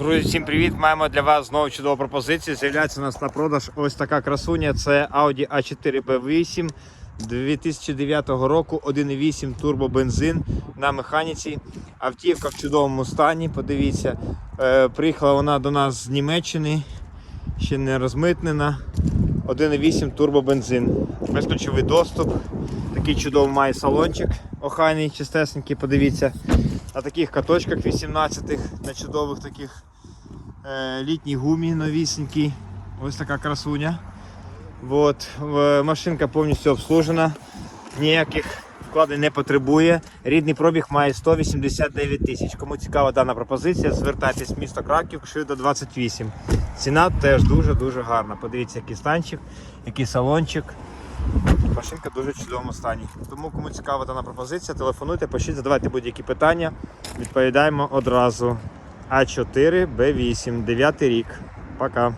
Друзі, всім привіт! Маємо для вас знову чудову пропозицію. З'являється у нас на продаж ось така красуня. Це Audi A4 B8 2009 року, 1.8 турбобензин на механіці. Автівка в чудовому стані. Подивіться, Е, приїхала вона до нас з Німеччини, ще не розмитнена. 1.8 турбобензин. Безключовий доступ. Такий чудовий має салончик. Охайний, чистесенький, подивіться. На таких каточках 18-х, на чудових таких літній гумі новісенькій. Ось така красуня. От, машинка повністю обслужена, ніяких вкладень не потребує. Рідний пробіг має 189 тисяч. Кому цікава дана пропозиція, звертайтесь в місто Краків, Кшида 28. Ціна теж дуже-дуже гарна. Подивіться, який станчик, який салончик. Машинка в дуже чудовому стані. Тому кому цікава дана пропозиція, телефонуйте, пишіть, задавайте будь-які питання. Відповідаємо одразу. А4, Б8, 9 рік. Пока.